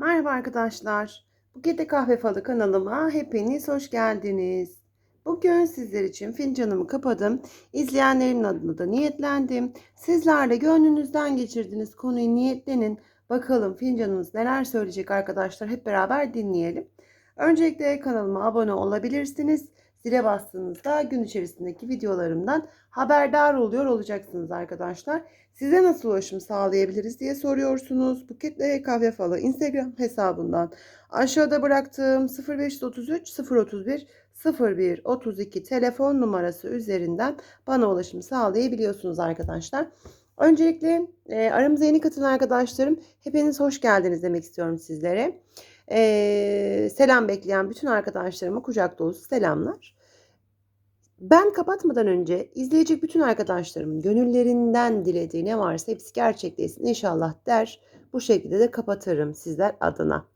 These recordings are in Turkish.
Merhaba arkadaşlar. Bukete Kahve Falı kanalıma hepiniz hoş geldiniz. Bugün sizler için fincanımı kapadım. İzleyenlerin adına da niyetlendim. Sizler de gönlünüzden geçirdiğiniz konuyu niyetlenin. Bakalım fincanınız neler söyleyecek arkadaşlar. Hep beraber dinleyelim. Öncelikle kanalıma abone olabilirsiniz. Zile bastığınızda gün içerisindeki videolarımdan haberdar oluyor olacaksınız arkadaşlar. Size nasıl ulaşım sağlayabiliriz diye soruyorsunuz. Buketle Kahve Falı Instagram hesabından aşağıda bıraktığım 0533 031 01 32 telefon numarası üzerinden bana ulaşım sağlayabiliyorsunuz arkadaşlar. Öncelikle e, aramıza yeni katılan arkadaşlarım hepiniz hoş geldiniz demek istiyorum sizlere. E, selam bekleyen bütün arkadaşlarıma kucak dolusu selamlar. Ben kapatmadan önce izleyecek bütün arkadaşlarımın gönüllerinden dilediği ne varsa hepsi gerçekleşsin inşallah der. Bu şekilde de kapatırım sizler adına.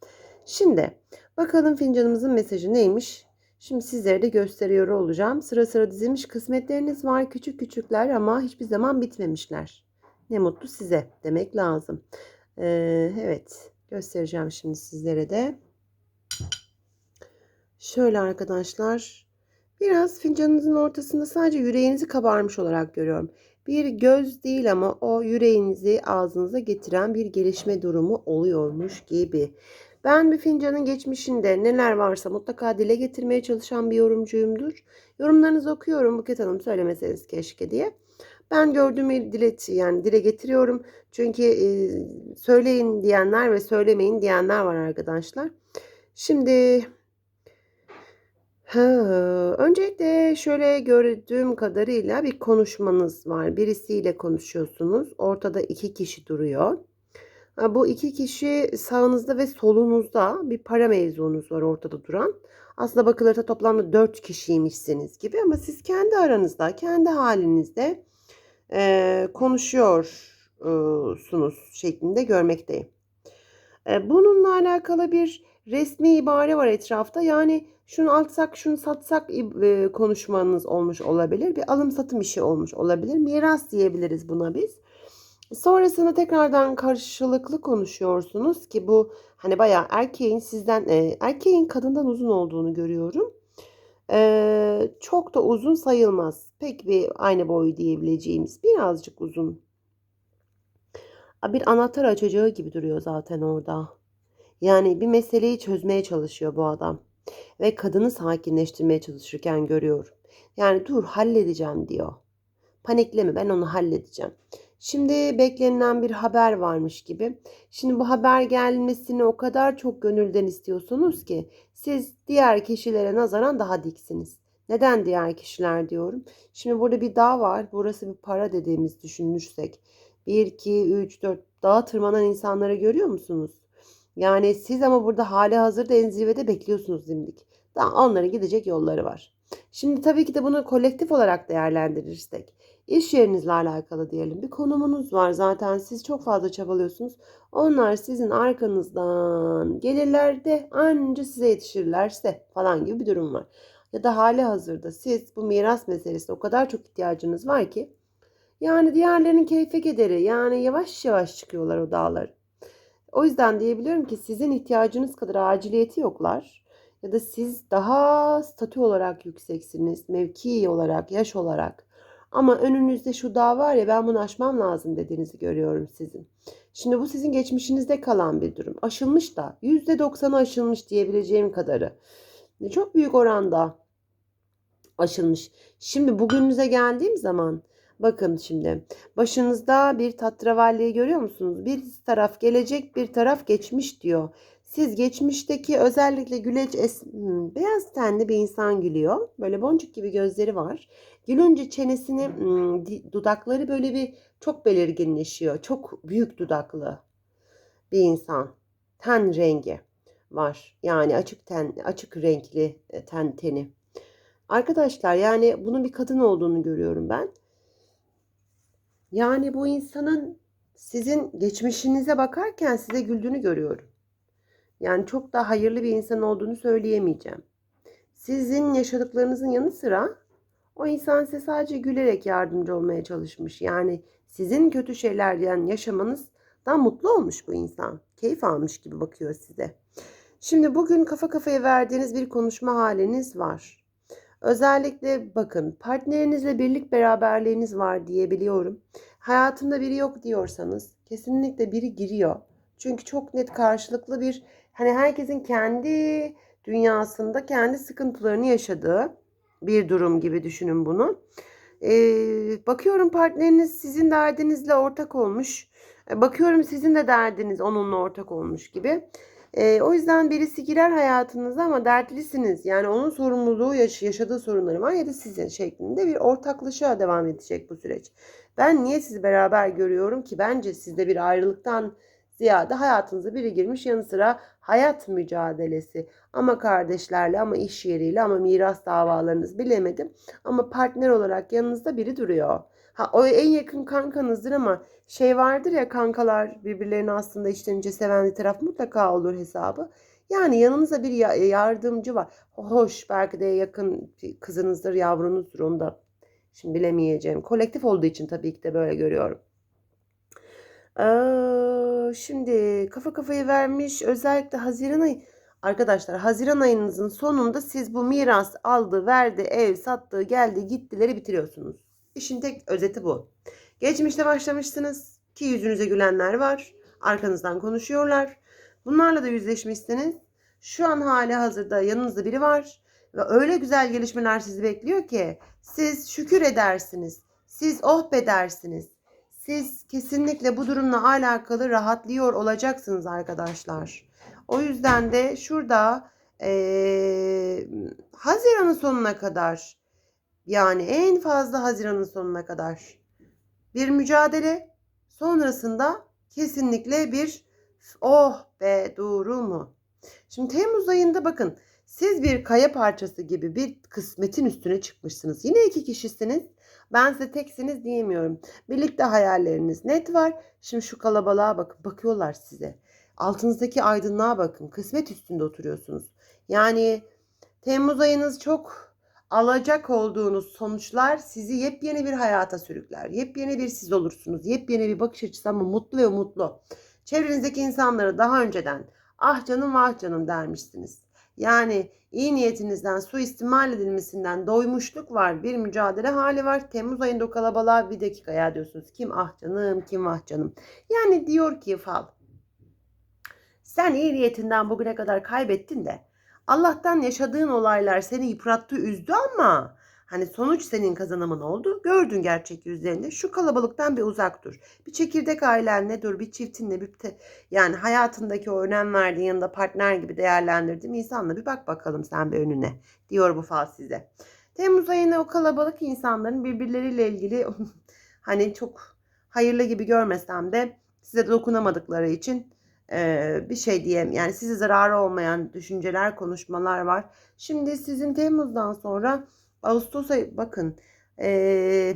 Şimdi bakalım fincanımızın mesajı neymiş? Şimdi sizlere de gösteriyor olacağım. Sıra sıra dizilmiş kısmetleriniz var. Küçük küçükler ama hiçbir zaman bitmemişler. Ne mutlu size demek lazım. Ee, evet göstereceğim şimdi sizlere de. Şöyle arkadaşlar. Biraz fincanınızın ortasında sadece yüreğinizi kabarmış olarak görüyorum. Bir göz değil ama o yüreğinizi ağzınıza getiren bir gelişme durumu oluyormuş gibi. Ben bir fincanın geçmişinde neler varsa mutlaka dile getirmeye çalışan bir yorumcuyumdur. Yorumlarınızı okuyorum Buket Hanım söylemeseniz keşke diye. Ben gördüğümü dile, yani dile getiriyorum. Çünkü e, söyleyin diyenler ve söylemeyin diyenler var arkadaşlar. Şimdi Ha, öncelikle şöyle gördüğüm kadarıyla bir konuşmanız var. Birisiyle konuşuyorsunuz. Ortada iki kişi duruyor. Bu iki kişi sağınızda ve solunuzda bir para mevzunuz var ortada duran. Aslında bakılırsa toplamda dört kişiymişsiniz gibi ama siz kendi aranızda, kendi halinizde e, konuşuyorsunuz şeklinde görmekteyim. E, bununla alakalı bir resmi ibare var etrafta. Yani şunu alsak, şunu satsak e, konuşmanız olmuş olabilir. Bir alım satım işi olmuş olabilir. Miras diyebiliriz buna biz. Sonrasında tekrardan karşılıklı konuşuyorsunuz ki bu hani bayağı erkeğin sizden e, erkeğin kadından uzun olduğunu görüyorum. E, çok da uzun sayılmaz. Pek bir aynı boy diyebileceğimiz birazcık uzun. Bir anahtar açacağı gibi duruyor zaten orada. Yani bir meseleyi çözmeye çalışıyor bu adam. Ve kadını sakinleştirmeye çalışırken görüyorum. Yani dur halledeceğim diyor. Panikleme ben onu halledeceğim. Şimdi beklenilen bir haber varmış gibi. Şimdi bu haber gelmesini o kadar çok gönülden istiyorsunuz ki siz diğer kişilere nazaran daha diksiniz. Neden diğer kişiler diyorum? Şimdi burada bir dağ var. Burası bir para dediğimiz düşünürsek. 1, 2, 3, 4 dağa tırmanan insanları görüyor musunuz? Yani siz ama burada hali hazırda en zirvede bekliyorsunuz dimdik. Daha onların gidecek yolları var. Şimdi tabii ki de bunu kolektif olarak değerlendirirsek. iş yerinizle alakalı diyelim. Bir konumunuz var zaten siz çok fazla çabalıyorsunuz. Onlar sizin arkanızdan gelirler de anca size yetişirlerse falan gibi bir durum var. Ya da hali hazırda siz bu miras meselesine o kadar çok ihtiyacınız var ki yani diğerlerinin keyfe gederi yani yavaş yavaş çıkıyorlar o dağlar. O yüzden diyebiliyorum ki sizin ihtiyacınız kadar aciliyeti yoklar. Ya da siz daha statü olarak yükseksiniz, mevki olarak, yaş olarak. Ama önünüzde şu dağ var ya ben bunu aşmam lazım dediğinizi görüyorum sizin. Şimdi bu sizin geçmişinizde kalan bir durum. Aşılmış da %90'ı aşılmış diyebileceğim kadarı. Çok büyük oranda aşılmış. Şimdi bugününüze geldiğim zaman Bakın şimdi başınızda bir tatravalliyi görüyor musunuz? Bir taraf gelecek bir taraf geçmiş diyor. Siz geçmişteki özellikle güleç es hmm, beyaz tenli bir insan gülüyor. Böyle boncuk gibi gözleri var. Gülünce çenesini hmm, dudakları böyle bir çok belirginleşiyor. Çok büyük dudaklı bir insan. Ten rengi var. Yani açık ten, açık renkli e, ten teni. Arkadaşlar yani bunun bir kadın olduğunu görüyorum ben. Yani bu insanın sizin geçmişinize bakarken size güldüğünü görüyorum. Yani çok da hayırlı bir insan olduğunu söyleyemeyeceğim. Sizin yaşadıklarınızın yanı sıra o insan size sadece gülerek yardımcı olmaya çalışmış. Yani sizin kötü şeylerden yaşamanız Da mutlu olmuş bu insan. Keyif almış gibi bakıyor size. Şimdi bugün kafa kafaya verdiğiniz bir konuşma haliniz var. Özellikle bakın partnerinizle birlik beraberliğiniz var diyebiliyorum. Hayatımda biri yok diyorsanız kesinlikle biri giriyor. Çünkü çok net karşılıklı bir hani herkesin kendi dünyasında kendi sıkıntılarını yaşadığı bir durum gibi düşünün bunu. Ee, bakıyorum partneriniz sizin derdinizle ortak olmuş. E, Bakıyorum sizin de derdiniz onunla ortak olmuş gibi. Ee, o yüzden birisi girer hayatınıza ama dertlisiniz. Yani onun sorumluluğu yaş- yaşadığı sorunları var ya da sizin şeklinde bir ortaklaşa devam edecek bu süreç. Ben niye sizi beraber görüyorum ki? Bence sizde bir ayrılıktan ziyade hayatınıza biri girmiş yanı sıra hayat mücadelesi. Ama kardeşlerle ama iş yeriyle ama miras davalarınız bilemedim. Ama partner olarak yanınızda biri duruyor. Ha o en yakın kankanızdır ama şey vardır ya kankalar birbirlerini aslında içten içe seven bir taraf mutlaka olur hesabı. Yani yanınızda bir ya- yardımcı var. Hoş belki de yakın kızınızdır, yavrunuzdur onu da şimdi bilemeyeceğim. Kolektif olduğu için tabii ki de böyle görüyorum. Ee, şimdi kafa kafayı vermiş özellikle Haziran ayı arkadaşlar Haziran ayınızın sonunda siz bu miras aldı verdi ev sattı geldi gittileri bitiriyorsunuz. İşin tek özeti bu. Geçmişte başlamışsınız ki yüzünüze gülenler var arkanızdan konuşuyorlar. Bunlarla da yüzleşmişsiniz. Şu an hali hazırda yanınızda biri var ve öyle güzel gelişmeler sizi bekliyor ki siz şükür edersiniz. Siz oh be dersiniz. Siz kesinlikle bu durumla alakalı rahatlıyor olacaksınız arkadaşlar. O yüzden de şurada eee Haziran'ın sonuna kadar yani en fazla Haziran'ın sonuna kadar bir mücadele sonrasında kesinlikle bir oh be durumu. Şimdi Temmuz ayında bakın siz bir kaya parçası gibi bir kısmetin üstüne çıkmışsınız. Yine iki kişisiniz. Ben size teksiniz diyemiyorum. Birlikte hayalleriniz net var. Şimdi şu kalabalığa bakın. Bakıyorlar size. Altınızdaki aydınlığa bakın. Kısmet üstünde oturuyorsunuz. Yani Temmuz ayınız çok alacak olduğunuz sonuçlar sizi yepyeni bir hayata sürükler. Yepyeni bir siz olursunuz. Yepyeni bir bakış açısı ama mutlu ve mutlu. Çevrenizdeki insanları daha önceden ah canım vah canım dermişsiniz. Yani iyi niyetinizden suistimal edilmesinden doymuşluk var. Bir mücadele hali var. Temmuz ayında o kalabalığa bir dakika ya diyorsunuz. Kim ah canım kim vah canım. Yani diyor ki fal. Sen iyi niyetinden bugüne kadar kaybettin de Allah'tan yaşadığın olaylar seni yıprattı, üzdü ama hani sonuç senin kazanımın oldu. Gördün gerçek yüzlerinde. Şu kalabalıktan bir uzak dur. Bir çekirdek ailenle dur, bir çiftinle bir te- yani hayatındaki o önem verdiğin yanında partner gibi değerlendirdiğin insanla bir bak bakalım sen bir önüne diyor bu fal size. Temmuz ayında o kalabalık insanların birbirleriyle ilgili hani çok hayırlı gibi görmesem de size dokunamadıkları için e, bir şey diyeyim. Yani size zararı olmayan düşünceler, konuşmalar var. Şimdi sizin Temmuz'dan sonra Ağustos ayı bakın e,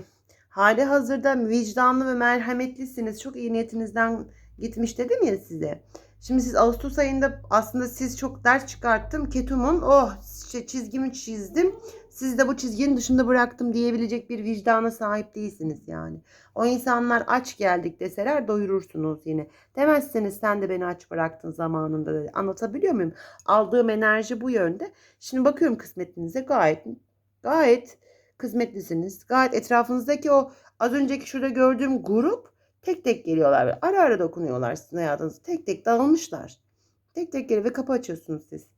hali hazırda vicdanlı ve merhametlisiniz. Çok iyi niyetinizden gitmiş dedim ya size. Şimdi siz Ağustos ayında aslında siz çok ders çıkarttım. Ketum'un oh işte çizgimi çizdim. Siz de bu çizginin dışında bıraktım diyebilecek bir vicdana sahip değilsiniz yani. O insanlar aç geldik deseler doyurursunuz yine. Demezseniz sen de beni aç bıraktın zamanında dedi. Anlatabiliyor muyum? Aldığım enerji bu yönde. Şimdi bakıyorum kısmetinize gayet gayet kısmetlisiniz. Gayet etrafınızdaki o az önceki şurada gördüğüm grup tek tek geliyorlar. Ara ara dokunuyorlar sizin hayatınızı. Tek tek dağılmışlar. Tek tek geliyor ve kapı açıyorsunuz siz.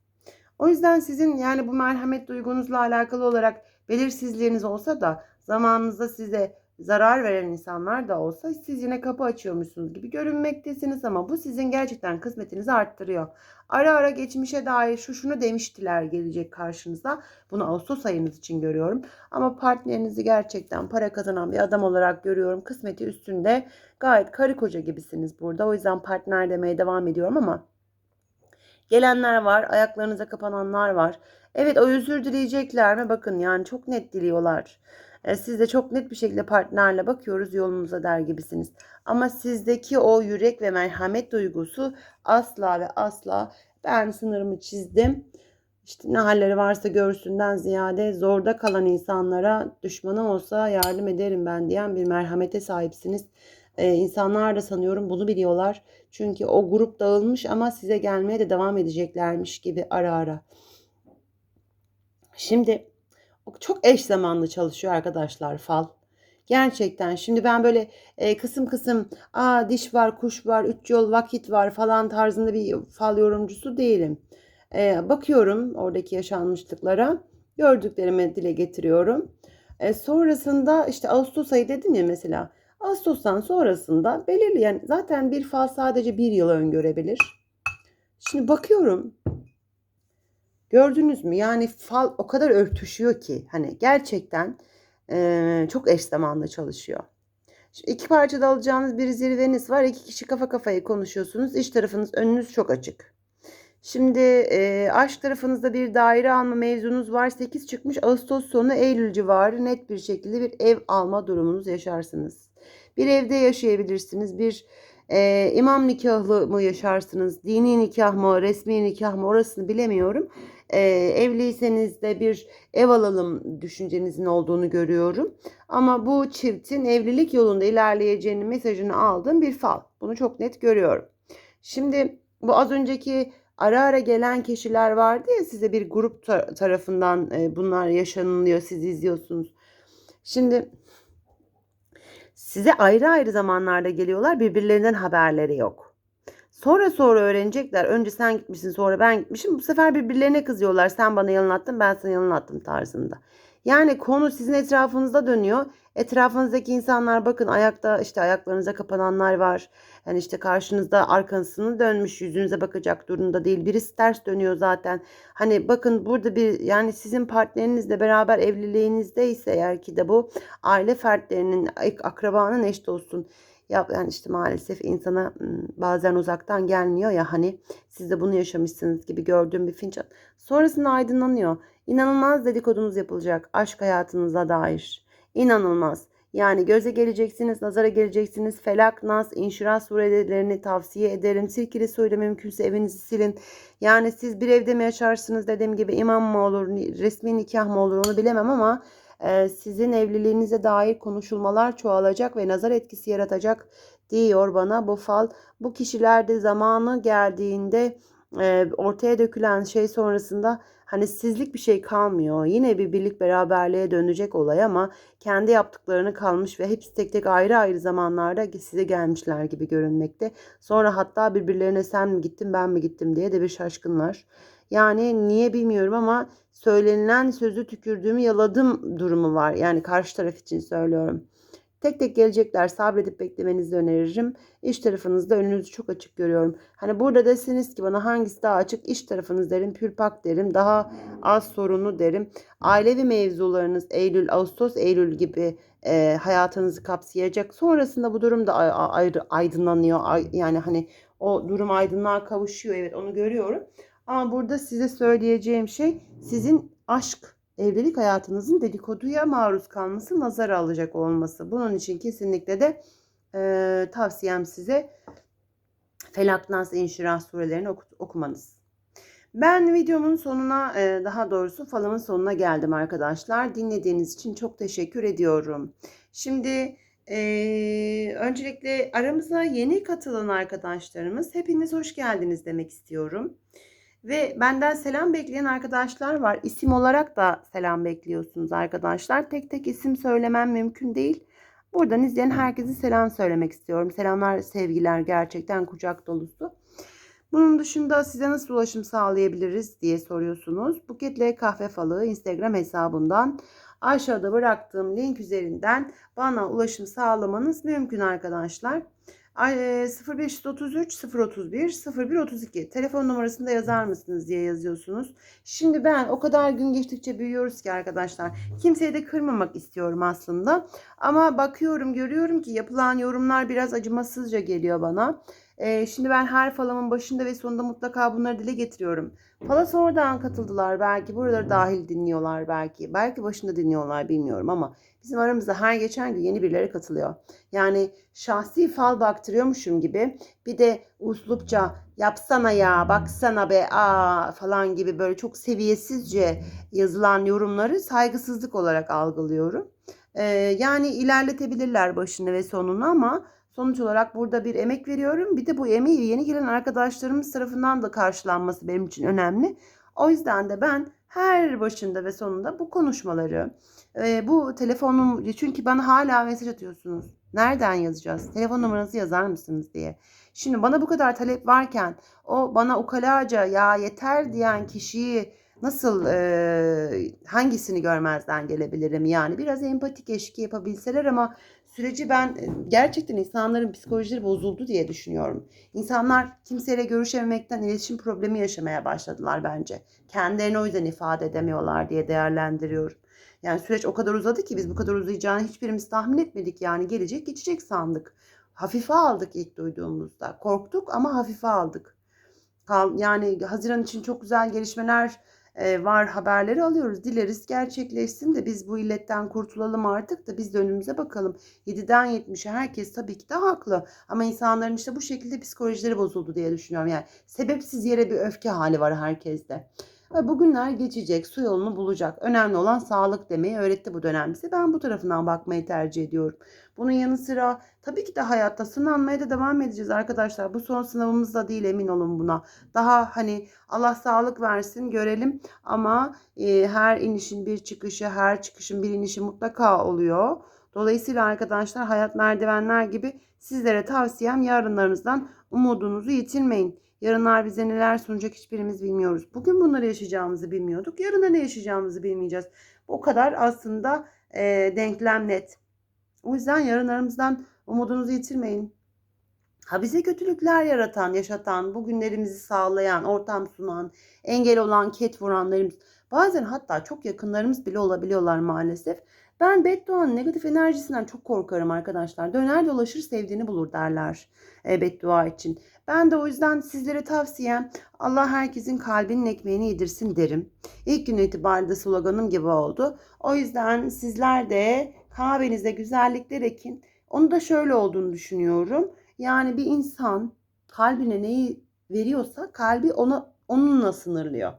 O yüzden sizin yani bu merhamet duygunuzla alakalı olarak belirsizliğiniz olsa da zamanınızda size zarar veren insanlar da olsa siz yine kapı açıyormuşsunuz gibi görünmektesiniz ama bu sizin gerçekten kısmetinizi arttırıyor. Ara ara geçmişe dair şu şunu demiştiler gelecek karşınıza. Bunu Ağustos ayınız için görüyorum. Ama partnerinizi gerçekten para kazanan bir adam olarak görüyorum. Kısmeti üstünde gayet karı koca gibisiniz burada. O yüzden partner demeye devam ediyorum ama gelenler var, ayaklarınıza kapananlar var. Evet o özür dileyecekler mi? Bakın yani çok net diliyorlar. E, Siz de çok net bir şekilde partnerle bakıyoruz yolunuza der gibisiniz. Ama sizdeki o yürek ve merhamet duygusu asla ve asla ben sınırımı çizdim. İşte ne halleri varsa görsünden ziyade zorda kalan insanlara düşmanım olsa yardım ederim ben diyen bir merhamete sahipsiniz. Ee, insanlar da sanıyorum bunu biliyorlar. Çünkü o grup dağılmış ama size gelmeye de devam edeceklermiş gibi ara ara. Şimdi çok eş zamanlı çalışıyor arkadaşlar fal. Gerçekten şimdi ben böyle e, kısım kısım aa diş var, kuş var, üç yol vakit var falan tarzında bir fal yorumcusu değilim. E, bakıyorum oradaki yaşanmışlıklara, gördüklerimi dile getiriyorum. E, sonrasında işte Ağustos ayı dedim ya mesela. Ağustos'tan sonrasında belirli yani zaten bir fal sadece bir yıl öngörebilir. Şimdi bakıyorum Gördünüz mü? Yani fal o kadar örtüşüyor ki hani gerçekten e, çok eş zamanlı çalışıyor. Şimdi iki parçada alacağınız bir zirveniz var. İki kişi kafa kafaya konuşuyorsunuz. İş tarafınız önünüz çok açık. Şimdi e, aşk tarafınızda bir daire alma mevzunuz var. 8 çıkmış. Ağustos sonu Eylül civarı net bir şekilde bir ev alma durumunuz yaşarsınız. Bir evde yaşayabilirsiniz. Bir e, imam nikahlı mı yaşarsınız? Dini nikah mı? Resmi nikah mı? Orasını bilemiyorum e, evliyseniz de bir ev alalım düşüncenizin olduğunu görüyorum. Ama bu çiftin evlilik yolunda ilerleyeceğinin mesajını aldığım bir fal. Bunu çok net görüyorum. Şimdi bu az önceki ara ara gelen kişiler vardı ya size bir grup tar- tarafından e, bunlar yaşanılıyor siz izliyorsunuz. Şimdi size ayrı ayrı zamanlarda geliyorlar birbirlerinden haberleri yok. Sonra sonra öğrenecekler. Önce sen gitmişsin sonra ben gitmişim. Bu sefer birbirlerine kızıyorlar. Sen bana yalan attın ben sana yalan attım tarzında. Yani konu sizin etrafınızda dönüyor. Etrafınızdaki insanlar bakın ayakta işte ayaklarınıza kapananlar var. Yani işte karşınızda arkasını dönmüş yüzünüze bakacak durumda değil. Birisi ters dönüyor zaten. Hani bakın burada bir yani sizin partnerinizle beraber evliliğinizde ise eğer ki de bu aile fertlerinin akrabanın eş dostun yani işte maalesef insana bazen uzaktan gelmiyor ya hani siz de bunu yaşamışsınız gibi gördüğüm bir fincan. Sonrasında aydınlanıyor. İnanılmaz dedikodunuz yapılacak aşk hayatınıza dair. İnanılmaz. Yani göze geleceksiniz, nazara geleceksiniz. Felak, Nas, İnşirah surelerini tavsiye ederim. Sirkili suyla mümkünse evinizi silin. Yani siz bir evde mi yaşarsınız dediğim gibi imam mı olur, resmi nikah mı olur onu bilemem ama sizin evliliğinize dair konuşulmalar çoğalacak ve nazar etkisi yaratacak diyor bana bu fal. Bu kişilerde zamanı geldiğinde ortaya dökülen şey sonrasında hani sizlik bir şey kalmıyor. Yine bir birlik beraberliğe dönecek olay ama kendi yaptıklarını kalmış ve hepsi tek tek ayrı ayrı zamanlarda size gelmişler gibi görünmekte. Sonra hatta birbirlerine sen mi gittin ben mi gittim diye de bir şaşkınlar. Yani niye bilmiyorum ama söylenilen sözü tükürdüğümü yaladım durumu var. Yani karşı taraf için söylüyorum. Tek tek gelecekler sabredip beklemenizi öneririm. İş tarafınızda önünüzü çok açık görüyorum. Hani burada deseniz ki bana hangisi daha açık? İş tarafınız derim, pürpak derim, daha az sorunlu derim. Ailevi mevzularınız Eylül, Ağustos, Eylül gibi e, hayatınızı kapsayacak. Sonrasında bu durum da ayrı aydınlanıyor. Yani hani o durum aydınlığa kavuşuyor. Evet onu görüyorum. Ama burada size söyleyeceğim şey sizin aşk, evlilik hayatınızın dedikoduya maruz kalması, nazara alacak olması. Bunun için kesinlikle de e, tavsiyem size Felak, Nas, İnşirah surelerini oku, okumanız. Ben videomun sonuna, e, daha doğrusu falımın sonuna geldim arkadaşlar. Dinlediğiniz için çok teşekkür ediyorum. Şimdi ee, öncelikle aramıza yeni katılan arkadaşlarımız hepiniz hoş geldiniz demek istiyorum. Ve benden selam bekleyen arkadaşlar var. İsim olarak da selam bekliyorsunuz arkadaşlar. Tek tek isim söylemem mümkün değil. Buradan izleyen herkese selam söylemek istiyorum. Selamlar, sevgiler gerçekten kucak dolusu. Bunun dışında size nasıl ulaşım sağlayabiliriz diye soruyorsunuz. Buketle Kahve Falı Instagram hesabından aşağıda bıraktığım link üzerinden bana ulaşım sağlamanız mümkün arkadaşlar. 0533 031 0132 telefon numarasını da yazar mısınız diye yazıyorsunuz. Şimdi ben o kadar gün geçtikçe büyüyoruz ki arkadaşlar. Kimseyi de kırmamak istiyorum aslında. Ama bakıyorum görüyorum ki yapılan yorumlar biraz acımasızca geliyor bana. Ee, şimdi ben her falamın başında ve sonunda mutlaka bunları dile getiriyorum. Fala sonradan katıldılar belki. Buraları dahil dinliyorlar belki. Belki başında dinliyorlar bilmiyorum ama bizim aramızda her geçen gün yeni birileri katılıyor. Yani şahsi fal baktırıyormuşum gibi bir de uslupça yapsana ya baksana be aa falan gibi böyle çok seviyesizce yazılan yorumları saygısızlık olarak algılıyorum. Ee, yani ilerletebilirler başını ve sonunu ama Sonuç olarak burada bir emek veriyorum. Bir de bu emeği yeni gelen arkadaşlarımız tarafından da karşılanması benim için önemli. O yüzden de ben her başında ve sonunda bu konuşmaları, e, bu telefonum çünkü bana hala mesaj atıyorsunuz. Nereden yazacağız? Telefon numaranızı yazar mısınız diye. Şimdi bana bu kadar talep varken o bana ukalaca ya yeter diyen kişiyi nasıl e, hangisini görmezden gelebilirim yani biraz empatik eşki yapabilseler ama süreci ben gerçekten insanların psikolojileri bozuldu diye düşünüyorum. İnsanlar kimseyle görüşememekten iletişim problemi yaşamaya başladılar bence. Kendilerini o yüzden ifade edemiyorlar diye değerlendiriyorum. Yani süreç o kadar uzadı ki biz bu kadar uzayacağını hiçbirimiz tahmin etmedik yani gelecek geçecek sandık. Hafife aldık ilk duyduğumuzda. Korktuk ama hafife aldık. Yani Haziran için çok güzel gelişmeler var haberleri alıyoruz. Dileriz gerçekleşsin de biz bu illetten kurtulalım artık da biz de önümüze bakalım. 7'den 70'e herkes tabii ki de haklı. Ama insanların işte bu şekilde psikolojileri bozuldu diye düşünüyorum. Yani sebepsiz yere bir öfke hali var herkeste. Bugünler geçecek, su yolunu bulacak. Önemli olan sağlık demeyi öğretti bu dönem bize. Ben bu tarafından bakmayı tercih ediyorum. Bunun yanı sıra tabii ki de hayatta sınanmaya da devam edeceğiz arkadaşlar. Bu son sınavımız da değil emin olun buna. Daha hani Allah sağlık versin görelim ama e, her inişin bir çıkışı, her çıkışın bir inişi mutlaka oluyor. Dolayısıyla arkadaşlar hayat merdivenler gibi sizlere tavsiyem yarınlarınızdan umudunuzu yitirmeyin. Yarınlar bize neler sunacak hiçbirimiz bilmiyoruz. Bugün bunları yaşayacağımızı bilmiyorduk. Yarın da ne yaşayacağımızı bilmeyeceğiz. O kadar aslında e, denklem net. O yüzden yarınlarımızdan umudunuzu yitirmeyin. Ha bize kötülükler yaratan, yaşatan, bugünlerimizi sağlayan, ortam sunan, engel olan, ket vuranlarımız, bazen hatta çok yakınlarımız bile olabiliyorlar maalesef. Ben bedduanın negatif enerjisinden çok korkarım arkadaşlar. Döner dolaşır sevdiğini bulur derler e, beddua için. Ben de o yüzden sizlere tavsiyem Allah herkesin kalbinin ekmeğini yedirsin derim. İlk gün itibariyle sloganım gibi oldu. O yüzden sizler de kahvenize güzellikler ekin. Onu da şöyle olduğunu düşünüyorum. Yani bir insan kalbine neyi veriyorsa kalbi ona onunla sınırlıyor.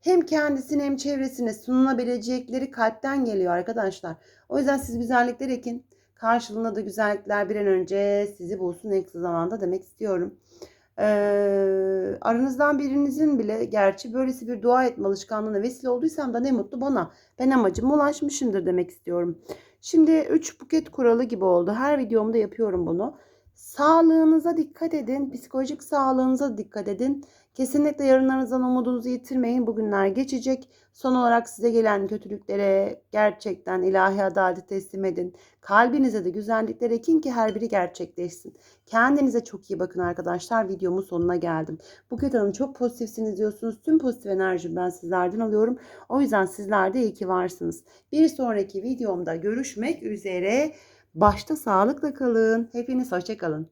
Hem kendisine hem çevresine sunulabilecekleri kalpten geliyor arkadaşlar. O yüzden siz güzellikler ekin. Karşılığında da güzellikler bir an önce sizi bulsun en kısa zamanda demek istiyorum. Ee, aranızdan birinizin bile gerçi böylesi bir dua etme alışkanlığına vesile olduysam da ne mutlu bana. Ben amacıma ulaşmışımdır demek istiyorum. Şimdi 3 buket kuralı gibi oldu. Her videomda yapıyorum bunu. Sağlığınıza dikkat edin. Psikolojik sağlığınıza dikkat edin. Kesinlikle yarınlarınızdan umudunuzu yitirmeyin. Bugünler geçecek. Son olarak size gelen kötülüklere gerçekten ilahi adaleti teslim edin. Kalbinize de güzellikler ekin ki her biri gerçekleşsin. Kendinize çok iyi bakın arkadaşlar. Videomun sonuna geldim. Buket Hanım çok pozitifsiniz diyorsunuz. Tüm pozitif enerjimi ben sizlerden alıyorum. O yüzden sizler de iyi ki varsınız. Bir sonraki videomda görüşmek üzere. Başta sağlıkla kalın. Hepiniz hoşçakalın.